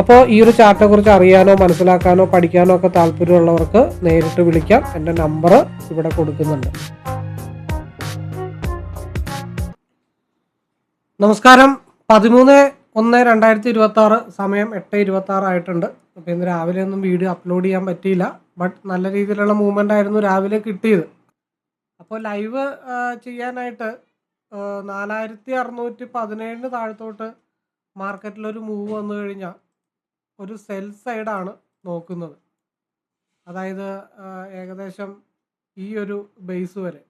അപ്പോൾ ഈ ഒരു ചാർട്ടിനെ കുറിച്ച് അറിയാനോ മനസ്സിലാക്കാനോ പഠിക്കാനോ ഒക്കെ താല്പര്യമുള്ളവർക്ക് നേരിട്ട് വിളിക്കാം. എന്റെ നമ്പർ ഇവിടെ കൊടുക്കുന്നുണ്ട്. നമസ്കാരം. പതിമൂന്ന് ഒന്ന് രണ്ടായിരത്തി ഇരുപത്തി ആറ് സമയം എട്ട് ഇരുപത്തി ആറ് ആയിട്ടുണ്ട്. അപ്പോൾ ഇന്ന് രാവിലെ ഒന്നും വീഡിയോ അപ്ലോഡ് ചെയ്യാൻ പറ്റിയില്ല. ബട്ട് നല്ല രീതിയിലുള്ള മൂവ്മെന്റ് ആയിരുന്നു രാവിലെ കിട്ടിയത്. അപ്പോൾ ലൈവ് ചെയ്യാനായിട്ട് നാലായിരത്തി അറുന്നൂറ്റി പതിനേഴിന് താഴത്തോട്ട് മാർക്കറ്റിലൊരു മൂവ് വന്നു കഴിഞ്ഞാൽ ഒരു സെൽ സൈഡാണ് നോക്കുന്നത്. അതായത് ഏകദേശം ഈ ഒരു ബേസ് വരെ.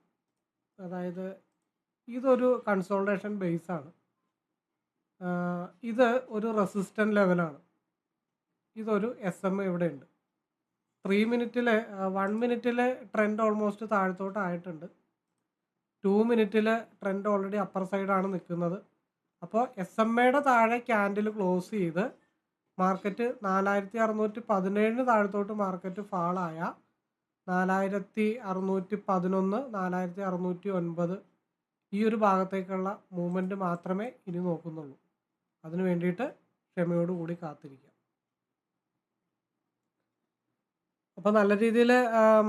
അതായത് ഇതൊരു കൺസോൾട്ടേഷൻ ബേസാണ്. ഇത് ഒരു റെസിസ്റ്റന്റ് ലെവലാണ്. ഇതൊരു എസ് എം ഇവിടെ ഉണ്ട് ത്രീ മിനിറ്റിലെ വൺ മിനിറ്റിലെ ട്രെൻഡ് ഓൾമോസ്റ്റ് താഴത്തോട്ട് ആയിട്ടുണ്ട് ടു മിനിറ്റിലെ ട്രെൻഡ് ഓൾറെഡി അപ്പർ സൈഡാണ് നിൽക്കുന്നത്. അപ്പോൾ എസ് എം എയുടെ താഴെ ക്യാൻഡിൽ ക്ലോസ് ചെയ്ത് മാർക്കറ്റ് നാലായിരത്തി അറുന്നൂറ്റി പതിനേഴിന് താഴത്തോട്ട് മാർക്കറ്റ് ഫാളായ നാലായിരത്തി അറുന്നൂറ്റി പതിനൊന്ന് നാലായിരത്തി അറുന്നൂറ്റി ഒൻപത് ഈ ഒരു ഭാഗത്തേക്കുള്ള മൂവ്മെന്റ് മാത്രമേ ഇനി നോക്കുന്നുള്ളൂ. അതിനു വേണ്ടിയിട്ട് ക്ഷമയോടുകൂടി കാത്തിരിക്കാം. അപ്പോൾ നല്ല രീതിയിൽ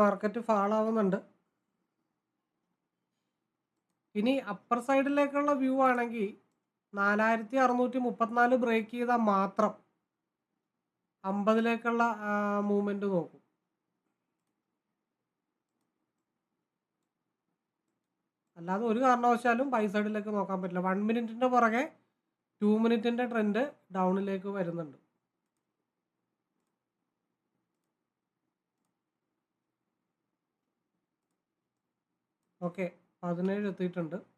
മാർക്കറ്റ് ഫാളാവുന്നുണ്ട്. ഇനി അപ്പർ സൈഡിലേക്കുള്ള വ്യൂ ആണെങ്കിൽ നാലായിരത്തി അറുന്നൂറ്റി മുപ്പത്തിനാല് ബ്രേക്ക് ചെയ്താൽ മാത്രം അമ്പതിലേക്കുള്ള മൂവ്മെന്റ് നോക്കും. അല്ലാതെ ഒരു കാരണവശാലും ബൈ സൈഡിലേക്ക് നോക്കാൻ പറ്റില്ല. വൺ മിനിറ്റിന്റെ പുറകെ ടു മിനിറ്റിന്റെ ട്രെൻഡ് ഡൗണിലേക്ക് വരുന്നുണ്ട്. ഓക്കെ പതിനേഴ് എത്തിയിട്ടുണ്ട്.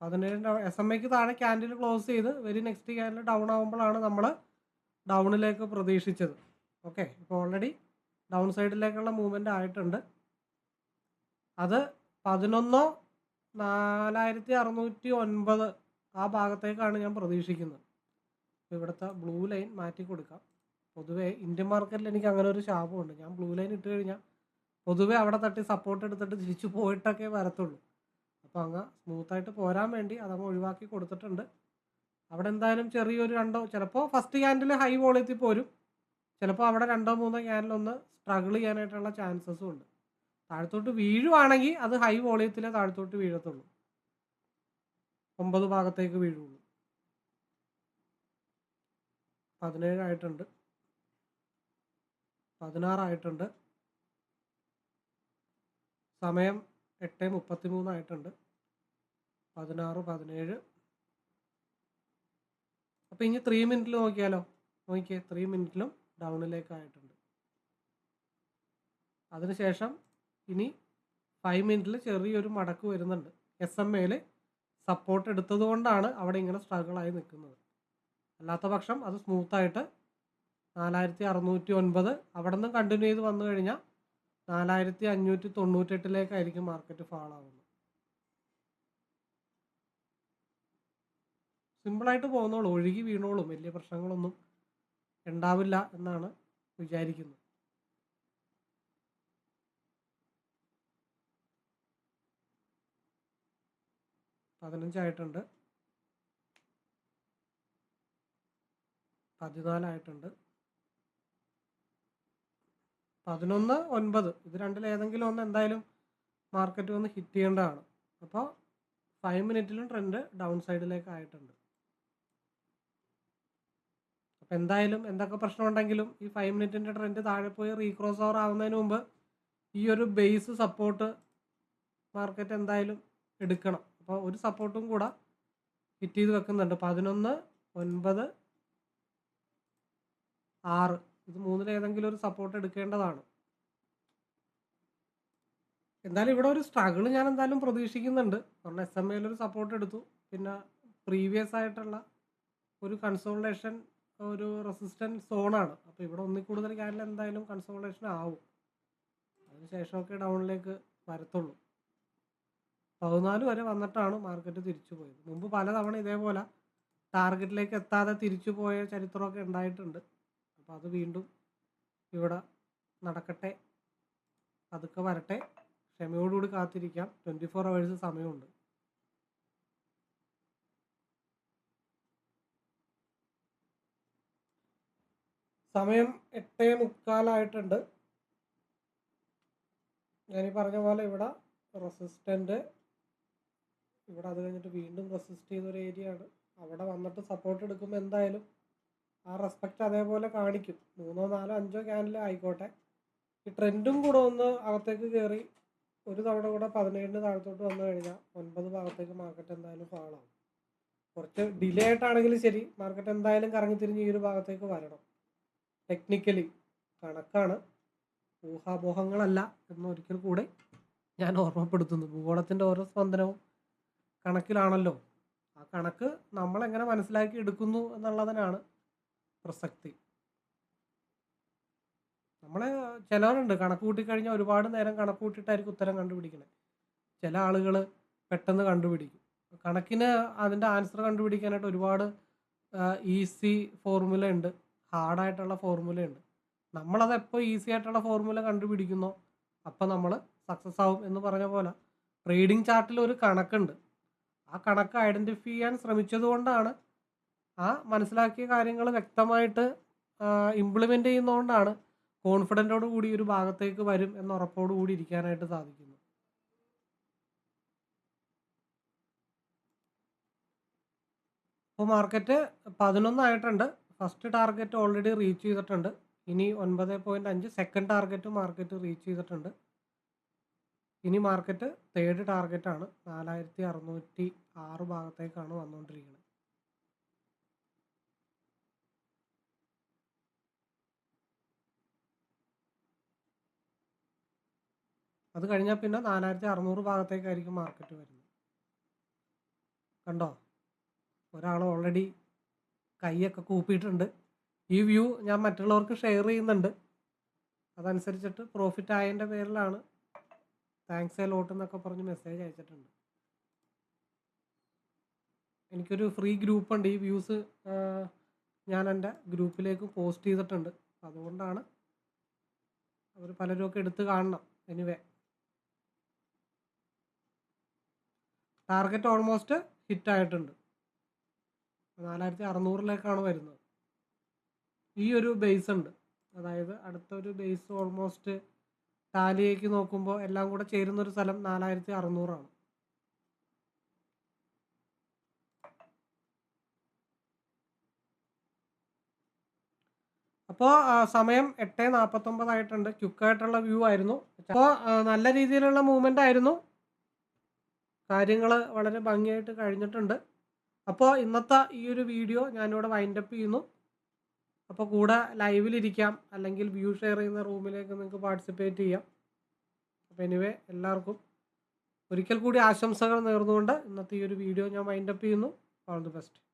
പതിനേഴിന്റെ എസ് എം ഐക്ക് താഴെ ക്യാൻഡിൽ ക്ലോസ് ചെയ്ത് വെരി നെക്സ്റ്റ് ക്യാൻഡിൽ ഡൗൺ ആകുമ്പോഴാണ് നമ്മൾ ഡൗണിലേക്ക് പ്രതീക്ഷിച്ചത്. ഓക്കെ ഇപ്പോൾ ഓൾറെഡി ഡൗൺ സൈഡിലേക്കുള്ള മൂവ്മെന്റ് ആയിട്ടുണ്ട്. അത് പതിനൊന്നോ നാലായിരത്തി അറുന്നൂറ്റി ഒൻപത് ആ ഭാഗത്തേക്കാണ് ഞാൻ പ്രതീക്ഷിക്കുന്നത്. ഇവിടുത്തെ ബ്ലൂ ലൈൻ മാറ്റി കൊടുക്കാം. പൊതുവേ ഇന്ത്യൻ മാർക്കറ്റിൽ എനിക്ക് അങ്ങനെ ഒരു ശാപമുണ്ട്. ഞാൻ ബ്ലൂ ലൈൻ ഇട്ട് കഴിഞ്ഞാൽ പൊതുവേ അവിടെ തട്ടി സപ്പോർട്ട് എടുത്തിട്ട് തിരിച്ചു പോയിട്ടൊക്കെ വരത്തുള്ളൂ. അപ്പോൾ അങ്ങ് സ്മൂത്തായിട്ട് പോരാൻ വേണ്ടി അതങ്ങ് ഒഴിവാക്കി കൊടുത്തിട്ടുണ്ട്. അവിടെ എന്തായാലും ചെറിയൊരു രണ്ടോ ചിലപ്പോൾ ഫസ്റ്റ് ക്യാൻഡിൽ ഹൈ വോളിയത്തിൽ പോരും. ചിലപ്പോൾ അവിടെ രണ്ടോ മൂന്നോ ക്യാൻഡിൽ ഒന്ന് സ്ട്രഗിൾ ചെയ്യാനായിട്ടുള്ള ചാൻസസും ഉണ്ട്. താഴത്തോട്ട് വീഴുവാണെങ്കിൽ അത് ഹൈ വോളിയത്തിലേ താഴത്തോട്ട് വീഴത്തുള്ളൂ. ഒമ്പത് ഭാഗത്തേക്ക് വീഴുള്ളൂ. പതിനേഴായിട്ടുണ്ട് പതിനാറായിട്ടുണ്ട് സമയം എട്ട് മുപ്പത്തി മൂന്നായിട്ടുണ്ട് പതിനാറ് പതിനേഴ്. അപ്പം ഇനി ത്രീ മിനിറ്റിൽ നോക്കിയാലോ? നോക്കിയേ ത്രീ മിനിറ്റിലും ഡൗണിലേക്ക് ആയിട്ടുണ്ട്. അതിനുശേഷം ഇനി ഫൈവ് മിനിറ്റിൽ ചെറിയൊരു മടക്ക് വരുന്നുണ്ട്. എസ് എം എയിൽ സപ്പോർട്ട് എടുത്തത് കൊണ്ടാണ് അവിടെ ഇങ്ങനെ സ്ട്രഗിളായി നിൽക്കുന്നത്. അല്ലാത്ത പക്ഷം അത് സ്മൂത്തായിട്ട് നാലായിരത്തി അറുന്നൂറ്റി ഒൻപത് അവിടെ നിന്ന് കണ്ടിന്യൂ ചെയ്ത് വന്നു കഴിഞ്ഞാൽ നാലായിരത്തി അഞ്ഞൂറ്റി തൊണ്ണൂറ്റെട്ടിലേക്കായിരിക്കും മാർക്കറ്റ് ഫാൾ ആവുന്നത് സിമ്പിളായിട്ട് പോകുന്നോളൂ. ഒഴുകി വീണോളും. വലിയ പ്രശ്നങ്ങളൊന്നും ഉണ്ടാവില്ല എന്നാണ് വിചാരിക്കുന്നത്. പതിനഞ്ചായിട്ടുണ്ട്. പതിനാലായിട്ടുണ്ട്. പതിനൊന്ന് ഒൻപത്. ഇത് രണ്ടിൽ ഏതെങ്കിലും ഒന്ന് എന്തായാലും മാർക്കറ്റ് വന്ന് ഹിറ്റ് ചെയ്യേണ്ടതാണ്. അപ്പോൾ ഫൈവ് മിനിറ്റിലും ട്രെൻഡ് ഡൗൺ സൈഡിലേക്ക് ആയിട്ടുണ്ട്. അപ്പം എന്തായാലും എന്തൊക്കെ പ്രശ്നം ഉണ്ടെങ്കിലും ഈ ഫൈവ് മിനിറ്റിന്റെ ട്രെൻഡ് താഴെ പോയി റീക്രോസ് ഓവർ ആവുന്നതിന് മുമ്പ് ഈ ഒരു ബേസ് സപ്പോർട്ട് മാർക്കറ്റ് എന്തായാലും എടുക്കണം. അപ്പോൾ ഒരു സപ്പോർട്ടും കൂടെ ഹിറ്റ് ചെയ്ത് വെക്കുന്നുണ്ട്. പതിനൊന്ന് ഒൻപത് ആറ്. ഇത് മൂന്നിൽ ഏതെങ്കിലും ഒരു സപ്പോർട്ട് എടുക്കേണ്ടതാണ്. എന്തായാലും ഇവിടെ ഒരു സ്ട്രഗിൾ ഞാൻ എന്തായാലും പ്രതീക്ഷിക്കുന്നുണ്ട്. കാരണം എസ് എം ഒരു സപ്പോർട്ട് എടുത്തു. പിന്നെ പ്രീവിയസ് ആയിട്ടുള്ള ഒരു കൺസോൾട്ടേഷൻ ഒരു റെസിസ്റ്റൻസ് സോണാണ് അപ്പോൾ ഇവിടെ ഒന്നിൽ കൂടുതൽ ക്യാനിൽ എന്തായാലും കൺസോൾട്ടേഷൻ ആവും. അതിനുശേഷമൊക്കെ ഡൗണിലേക്ക് വരത്തുള്ളൂ. പതിനാല് വരെ വന്നിട്ടാണ് മാർക്കറ്റ് തിരിച്ചു പോയത്. മുമ്പ് പലതവണ ഇതേപോലെ ടാർഗറ്റിലേക്ക് എത്താതെ തിരിച്ചു പോയ ചരിത്രമൊക്കെ ഉണ്ടായിട്ടുണ്ട്. അപ്പോൾ അത് വീണ്ടും ഇവിടെ നടക്കട്ടെ. അതൊക്കെ വരട്ടെ. ക്ഷമയോടുകൂടി കാത്തിരിക്കാം. ട്വന്റി ഫോർ അവേഴ്സ് സമയമുണ്ട്. സമയം എട്ടേ മുക്കാലായിട്ടുണ്ട്. ഞാനീ പറഞ്ഞ പോലെ ഇവിടെ റെസിസ്റ്റന്റ് ഇവിടെ അത് കഴിഞ്ഞിട്ട് വീണ്ടും റെസിസ്റ്റ് ചെയ്തൊരു ഏരിയ ആണ്. അവിടെ വന്നിട്ട് സപ്പോർട്ട് എടുക്കുമ്പോൾ എന്തായാലും ആ റെസ്പെക്റ്റ് അതേപോലെ കാണിക്കും. മൂന്നോ നാലോ അഞ്ചോ ക്യാനിലോ ആയിക്കോട്ടെ. ഈ ട്രെൻഡും കൂടെ ഒന്ന് അകത്തേക്ക് കയറി ഒരു തവണ കൂടെ പതിനേഴിന് താഴത്തോട്ട് വന്നു കഴിഞ്ഞാൽ ഒൻപത് ഭാഗത്തേക്ക് മാർക്കറ്റ് എന്തായാലും ഫാളാവും കുറച്ച് ഡിലേ ആയിട്ടാണെങ്കിലും ശരി. മാർക്കറ്റ് എന്തായാലും കറങ്ങി തിരിഞ്ഞ് ഈ ഒരു ഭാഗത്തേക്ക് വരണം. ടെക്നിക്കലി കണക്കാണ്. ഊഹാപോഹങ്ങളല്ല എന്നൊരിക്കൽ കൂടെ ഞാൻ ഓർമ്മപ്പെടുത്തുന്നു. ഭൂഗോളത്തിന്റെ ഓരോ സ്പന്ദനവും കണക്കിലാണല്ലോ. ആ കണക്ക് നമ്മളെങ്ങനെ മനസ്സിലാക്കി എടുക്കുന്നു എന്നുള്ളതിനാണ് പ്രസക്തി. നമ്മൾ ചിലവരുണ്ട് കണക്ക് കൂട്ടിക്കഴിഞ്ഞാൽ ഒരുപാട് നേരം കണക്ക് കൂട്ടിയിട്ടായിരിക്കും ഉത്തരം കണ്ടുപിടിക്കുന്നത് ചില ആളുകൾ പെട്ടെന്ന് കണ്ടുപിടിക്കും. കണക്കിന് അതിന്റെ ആൻസർ കണ്ടുപിടിക്കാനായിട്ട് ഒരുപാട് ഈസി ഫോർമുല ഉണ്ട്. ഹാർഡായിട്ടുള്ള ഫോർമുല ഉണ്ട്. നമ്മളത് എപ്പോൾ ഈസി ആയിട്ടുള്ള ഫോർമുല കണ്ടുപിടിക്കുന്നോ അപ്പോൾ നമ്മൾ സക്സസ് ആവും എന്ന് പറഞ്ഞ പോലെ ട്രേഡിംഗ് ചാർട്ടിൽ ഒരു കണക്കുണ്ട്. ആ കണക്ക് ഐഡന്റിഫൈ ചെയ്യാൻ ശ്രമിച്ചത് കൊണ്ടാണ് ആ മനസ്സിലാക്കിയ കാര്യങ്ങൾ വ്യക്തമായിട്ട് ഇംപ്ലിമെന്റ് ചെയ്യുന്നതുകൊണ്ടാണ് കോൺഫിഡന്റോട് കൂടി ഒരു ഭാഗത്തേക്ക് വരും എന്ന ഉറപ്പോടു കൂടി ഇരിക്കാനായിട്ട് സാധിക്കുന്നു. ഇപ്പോൾ മാർക്കറ്റ് പതിനൊന്നായിട്ടുണ്ട് ഫസ്റ്റ് ടാർഗറ്റ് ഓൾറെഡി റീച്ച് ചെയ്തിട്ടുണ്ട്. ഇനി ഒൻപത് പോയിന്റ് അഞ്ച് സെക്കൻഡ് ടാർഗറ്റ് മാർക്കറ്റ് റീച്ച് ചെയ്തിട്ടുണ്ട്. ഇനി മാർക്കറ്റ് തേർഡ് ടാർഗറ്റാണ് നാലായിരത്തി അറുന്നൂറ്റി ആറ് ഭാഗത്തേക്കാണ് വന്നുകൊണ്ടിരിക്കുന്നത്. അത് കഴിഞ്ഞാൽ പിന്നെ നാലായിരത്തി അറുന്നൂറ് ഭാഗത്തേക്കായിരിക്കും മാർക്കറ്റ് വരുന്നത്. കണ്ടോ? ഒരാൾ ഓൾറെഡി കൈയൊക്കെ കൂപ്പിയിട്ടുണ്ട്. ഈ വ്യൂ ഞാൻ മറ്റുള്ളവർക്ക് ഷെയർ ചെയ്യുന്നുണ്ട്. അതനുസരിച്ചിട്ട് പ്രോഫിറ്റ് ആയതിന്റെ പേരിലാണ് താങ്ക്സ് എ ലോട്ട് എന്നൊക്കെ പറഞ്ഞ് മെസ്സേജ് അയച്ചിട്ടുണ്ട്. എനിക്കൊരു ഫ്രീ ഗ്രൂപ്പ് ഉണ്ട്. ഈ വ്യൂസ് ഞാൻ എന്റെ ഗ്രൂപ്പിലേക്ക് പോസ്റ്റ് ചെയ്തിട്ടുണ്ട്. അതുകൊണ്ടാണ് അവർ പലരും ഒക്കെ എടുത്ത് കാണണം. എനിവേ ടാർഗറ്റ് ഓൾമോസ്റ്റ് ഹിറ്റ് ആയിട്ടുണ്ട് നാലായിരത്തി അറുന്നൂറിലേക്കാണ് വരുന്നത്. ഈ ഒരു ബേസ് ഉണ്ട് അതായത് അടുത്തൊരു ബേസ് ഓൾമോസ്റ്റ് ടാലിയേക്ക് നോക്കുമ്പോൾ എല്ലാം കൂടെ ചേരുന്നൊരു സ്ഥലം നാലായിരത്തി അറുന്നൂറാണ് അപ്പോൾ സമയം എട്ട് നാൽപ്പത്തൊമ്പതായിട്ടുണ്ട് ക്യുക്കായിട്ടുള്ള വ്യൂ ആയിരുന്നു. അപ്പോൾ നല്ല രീതിയിലുള്ള മൂവ്മെന്റ് ആയിരുന്നു. കാര്യങ്ങൾ വളരെ ഭംഗിയായിട്ട് കഴിഞ്ഞിട്ടുണ്ട്. അപ്പോൾ ഇന്നത്തെ ഈ ഒരു വീഡിയോ ഞാനിവിടെ വൈൻഡപ്പ് ചെയ്യുന്നു. അപ്പോൾ കൂടെ ലൈവിലിരിക്കാം അല്ലെങ്കിൽ വ്യൂ ഷെയർ ചെയ്യുന്ന റൂമിലേക്ക് നിങ്ങൾക്ക് പാർട്ടിസിപ്പേറ്റ് ചെയ്യാം. അപ്പോൾ എനിവേ എല്ലാവർക്കും ഒരിക്കൽ കൂടി ആശംസകൾ നേർന്നുകൊണ്ട് ഇന്നത്തെ ഈ ഒരു വീഡിയോ ഞാൻ വൈൻഡപ്പ് ചെയ്യുന്നു. All the best